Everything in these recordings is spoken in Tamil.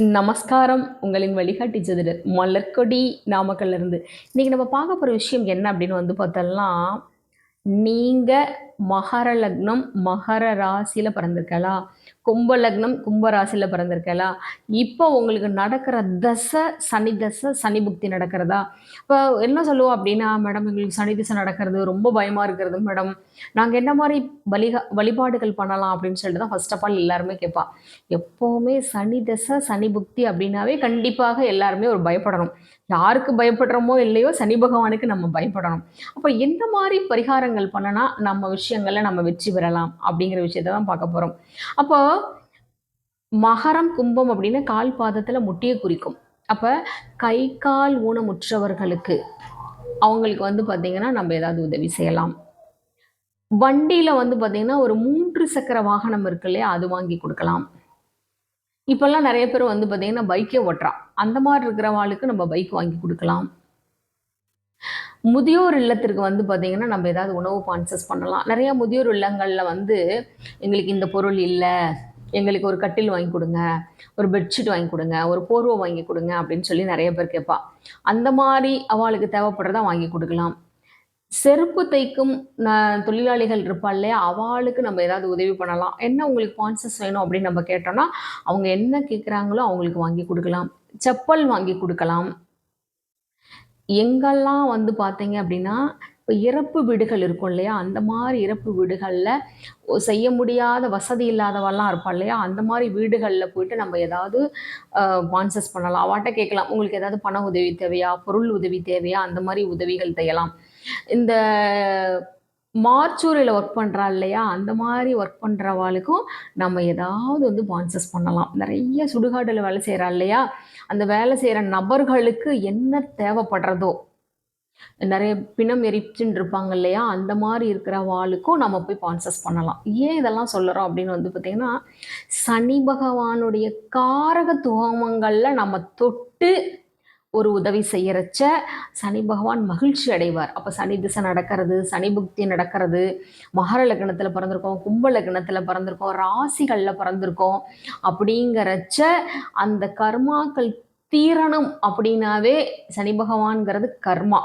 நமஸ்காரம் உங்களின் வழிகாட்டி ஜோதிடர் மலர்கொடி நாமக்கல்ல இருந்து. இன்னைக்கு நம்ம பார்க்க போகிற விஷயம் என்ன அப்படின்னு வந்து பார்த்தோம்னா நீங்கள் மகர லக்னம் மகர ராசியில் பிறந்திருக்கலாம் கும்ப லக்னம் கும்ப ராசியில் பிறந்திருக்கலாம் இப்போ உங்களுக்கு நடக்கிற தசை சனி தசை சனி புக்தி நடக்கிறதா? இப்போ என்ன சொல்லுவோம் அப்படின்னா மேடம் எங்களுக்கு சனி திசை நடக்கிறது ரொம்ப பயமாக இருக்கிறது மேடம். நாங்கள் என்ன மாதிரி வழிகா வழிபாடுகள் பண்ணலாம்? அப்படின்னு சொல்லிட்டு தான் ஃபர்ஸ்ட் ஆஃப் ஆல் எல்லாருமே கேட்பா. எப்போவுமே சனி தசை சனி புக்தி அப்படின்னாவே கண்டிப்பாக எல்லாருமே ஒரு பயப்படணும். யாருக்கு பயப்படுறோமோ இல்லையோ சனி பகவானுக்கு நம்ம பயப்படணும். அப்போ எந்த மாதிரி பரிகாரங்கள் பண்ணனா நம்ம விஷயங்களில் நம்ம வெற்றி பெறலாம் அப்படிங்கிற விஷயத்தை தான் பார்க்க போகிறோம் அப்போ மகரம் கும்பம் அப்படின்னு கால் பாதத்தில் முட்டியை குறிக்கும். அப்போ கை கால் ஊனமுற்றவர்களுக்கு அவங்களுக்கு வந்து பார்த்திங்கன்னா நம்ம ஏதாவது உதவி செய்யலாம். வண்டியில் வந்து பார்த்திங்கன்னா ஒரு மூன்று சக்கர வாகனம் இருக்கு இல்லையா அது வாங்கி கொடுக்கலாம். இப்போல்லாம் நிறைய பேர் வந்து பார்த்திங்கன்னா பைக்கே ஓட்டுறான். அந்த மாதிரி இருக்கிறவாளுக்கு நம்ம பைக் வாங்கி கொடுக்கலாம். முதியோர் இல்லத்திற்கு வந்து பார்த்திங்கன்னா நம்ம ஏதாவது உணவு பான்சஸ் பண்ணலாம். நிறையா முதியோர் இல்லங்களில் வந்து எங்களுக்கு இந்த பொருள் இல்லை எங்களுக்கு ஒரு கட்டில் வாங்கி கொடுங்க ஒரு பெட்ஷீட் வாங்கி கொடுங்க ஒரு போர்வை வாங்கி கொடுங்க அப்படின்னு சொல்லி நிறைய பேர் கேட்பா. அந்த மாதிரி அவளுக்கு தேவைப்படுறதா வாங்கி கொடுக்கலாம். செருப்பு தைக்கும் தொழிலாளிகள் இருப்பா இல்லையா? அவளுக்கு நம்ம ஏதாவது உதவி பண்ணலாம். என்ன உங்களுக்கு பான்சஸ் வேணும் அப்படின்னு நம்ம கேட்டோம்னா அவங்க என்ன கேட்குறாங்களோ அவங்களுக்கு வாங்கி கொடுக்கலாம். செப்பல் வாங்கி கொடுக்கலாம். எங்கெல்லாம் வந்து பார்த்தீங்க அப்படின்னா இப்போ இறப்பு வீடுகள் இருக்கும் இல்லையா? அந்த மாதிரி இறப்பு வீடுகளில் செய்ய முடியாத வசதி இல்லாதவெல்லாம் இருப்பாள் இல்லையா? அந்த மாதிரி வீடுகளில் போயிட்டு நம்ம ஏதாவது பான்சஸ் பண்ணலாம். அவாட்ட கேட்கலாம். உங்களுக்கு ஏதாவது பண உதவி தேவையா? பொருள் உதவி தேவையா? அந்த மாதிரி உதவிகள் செய்யலாம். இந்த மார்ச்சூரியில் ஒர்க் பண்ணுறா இல்லையா? அந்த மாதிரி ஒர்க் பண்ணுறவாளுக்கும் நம்ம ஏதாவது வந்து பான்சஸ் பண்ணலாம். நிறைய சுடுகாட்டில் வேலை செய்கிறா இல்லையா? அந்த வேலை செய்கிற நபர்களுக்கு என்ன தேவைப்படுறதோ நிறைய பிணம் எரிச்சுன்னு இருப்பாங்க இல்லையா அந்த மாதிரி இருக்கிற வாளுக்கும் நம்ம போய் பான்சஸ் பண்ணலாம். ஏன் இதெல்லாம் சொல்லுறோம் அப்படின்னு வந்து பார்த்தீங்கன்னா சனி பகவானுடைய காரகத்துவங்களில் நம்ம தொட்டு ஒரு உதவி செய்யறச்ச சனி பகவான் மகிழ்ச்சி அடைவார். அப்போ சனி திசை நடக்கிறது சனி புக்தி நடக்கிறது மகர லக்னத்தில் பிறந்திருக்கோம் கும்ப லக்னத்தில் பிறந்திருக்கோம் ராசிகளில் பிறந்திருக்கோம் அப்படிங்கிறச்ச அந்த கர்மாக்கள் தீரணும் அப்படின்னாவே சனி பகவான்கிறது கர்மா.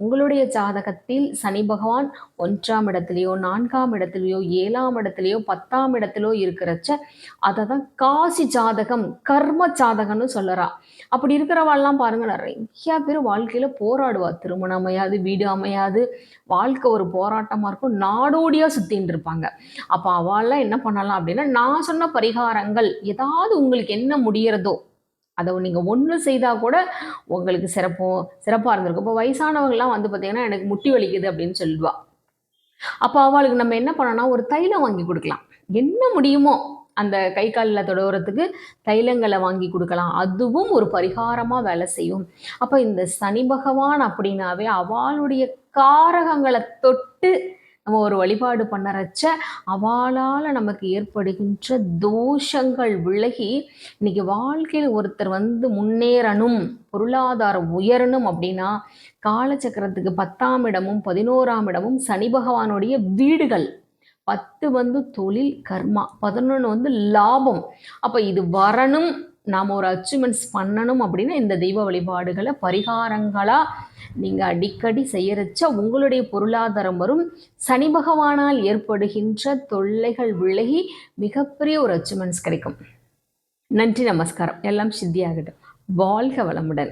உங்களுடைய ஜாதகத்தில் சனி பகவான் ஒன்றாம் இடத்துலையோ நான்காம் இடத்துலையோ ஏழாம் இடத்துலையோ பத்தாம் இடத்துலையோ இருக்கிறச்ச அதை தான் காசி ஜாதகம் கர்ம ஜாதகம்னு சொல்லறா. அப்படி இருக்கிறவாள்லாம் பாருங்க நிறைய பேர் வாழ்க்கையில போராடுவா. திருமணம் அமையாது வீடு அமையாது வாழ்க்கை ஒரு போராட்டமா இருக்கும். நாடோடியா சுத்தின்னு இருப்பாங்க. அப்ப அவள்லாம் என்ன பண்ணலாம் அப்படின்னா நான் சொன்ன பரிகாரங்கள் ஏதாவது உங்களுக்கு என்ன முடியறதோ அதை நீங்கள் ஒன்று செய்தால் கூட உங்களுக்கு சிறப்போ சிறப்பாக இருந்திருக்கும். இப்போ வயசானவங்களாம் வந்து பார்த்தீங்கன்னா எனக்கு முட்டி வலிக்குது அப்படின்னு சொல்லுவா. அப்போ அவளுக்கு நம்ம என்ன பண்ணோம்னா ஒரு தைலம் வாங்கி கொடுக்கலாம். என்ன முடியுமோ அந்த கை காலில் தொடரத்துக்கு தைலங்களை வாங்கி கொடுக்கலாம். அதுவும் ஒரு பரிகாரமாக வேலை செய்யும். அப்போ இந்த சனி பகவான் அப்படின்னாவே அவளுடைய காரகங்களை தொட்டு நம்ம ஒரு வழிபாடு பண்ணறச்ச அவளால் நமக்கு ஏற்படுகின்ற தோஷங்கள் விலகி இன்னைக்கு வாழ்க்கையில் ஒருத்தர் வந்து முன்னேறணும் பொருளாதாரம் உயரணும் அப்படின்னா காலச்சக்கரத்துக்கு பத்தாம் இடமும் பதினோராம் இடமும் சனி பகவானுடைய வீடுகள். பத்து வந்து தொழில் கர்மா பதினொன்று வந்து லாபம். அப்போ இது வரணும். நாம் ஒரு அச்சீவ்மெண்ட்ஸ் பண்ணணும் அப்படின்னா இந்த தெய்வ வழிபாடுகளை பரிகாரங்களாக நீங்கள் அடிக்கடி செய்யறச்ச உங்களுடைய பொருளாதாரம் வரும். சனி பகவானால் ஏற்படுகின்ற தொல்லைகள் விலகி மிகப்பெரிய ஒரு அச்சீவ்மெண்ட்ஸ் கிடைக்கும். நன்றி நமஸ்காரம். எல்லாம் சித்தியாகட்டும். வாழ்க வளமுடன்.